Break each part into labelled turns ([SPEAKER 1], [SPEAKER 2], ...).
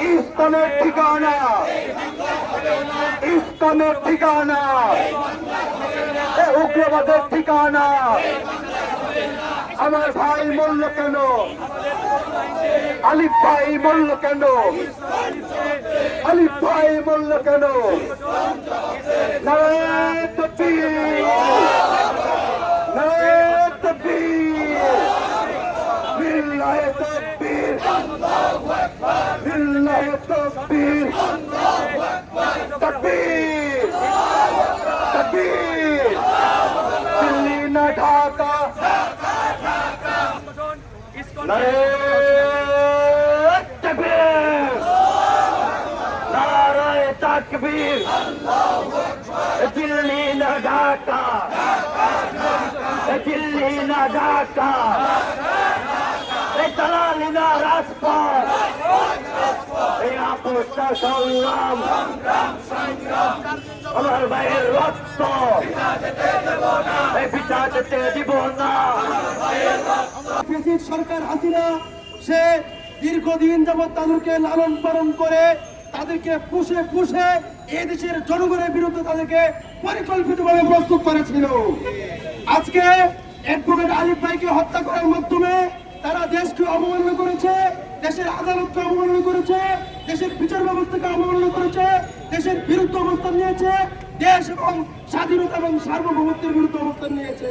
[SPEAKER 1] ইস্কনের ঠিকানা। ইস্কনের ঠিকানা। উগ্রবাদের ঠিকানা। আমার ভাই মূল্য কেন? আলিফ ভাই মূল্য কেন? আলিফ ভাই মূল্য কেন? নারায়ণ নারায়ণ বিল্লাহে তকবীর তকবীর তকবীর দিল্লি না ঢাকা নারায়ণ তকবীর দিল্লি না ঢাকা দিল্লি না ঢাকা দালালি না রাজপথ এই আপোষটা সংগ্রাম আমার ভাইয়ের রক্ত।
[SPEAKER 2] সরকার হাসিনা, সে দীর্ঘদিন যাবৎ তাদেরকে লালন পালন করে তাদেরকে পুষে পুষে এই দেশের জনগণের বিরুদ্ধে তাদেরকে পরিকল্পিতভাবে প্রস্তুত করেছিল। আজকে অ্যাডভোকেট আলিফ ভাইকে হত্যা করার মাধ্যমে তারা দেশকে অবমাননা করেছে, দেশের আদালতকে অবমাননা করেছে, দেশের বিচার ব্যবস্থাকে অবমাননা করেছে, দেশের বিরুদ্ধে অবস্থান নিয়েছে, দেশ এবং স্বাধীনতা এবং সার্বভৌমত্বের বিরুদ্ধে অবস্থান নিয়েছে।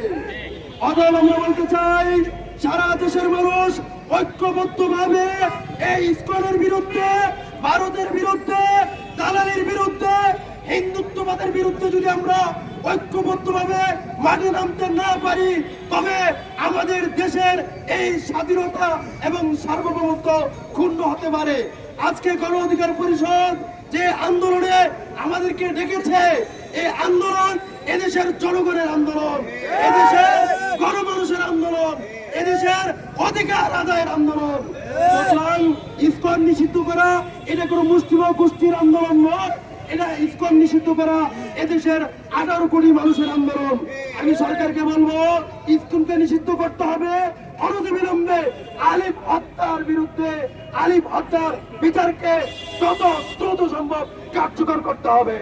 [SPEAKER 2] অতএব আমরা বলতে চাই, সারা দেশের মানুষ ঐক্যবদ্ধ ভাবে এই ইস্কনের বিরুদ্ধে, ভারতের বিরুদ্ধে, দালালির বিরুদ্ধে, হিন্দুত্ববাদের বিরুদ্ধে যদি আমরা ঐক্যবদ্ধ ভাবে মাঠে নামতে না পারি, তবে আমাদের দেশের এই স্বাধীনতা এবং সার্বভৌমত্ব ক্ষুণ্ণ হতে পারে। আজকে গণ অধিকার পরিষদ যে আন্দোলনে আমাদেরকে ডেকেছে, এই আন্দোলন এদেশের জনগণের আন্দোলন, এদেশের গণমানুষের আন্দোলন, এদেশের অধিকার আদায়ের আন্দোলন। ইস্কন নিষিদ্ধ করা, এটা কোনো মুসলিম গোষ্ঠীর আন্দোলন নয়। এটা ইস্কন নিষিদ্ধ করা এদেশের আঠারো কোটি মানুষের আন্দোলন। আমি সরকারকে বলব, ইস্কনকে নিষিদ্ধ করতে হবে অনতিবিলম্বে আলিফ হত্যার বিরুদ্ধে, আলিফ হত্যার বিচারকে যত দ্রুত সম্ভব কার্যকর করতে হবে।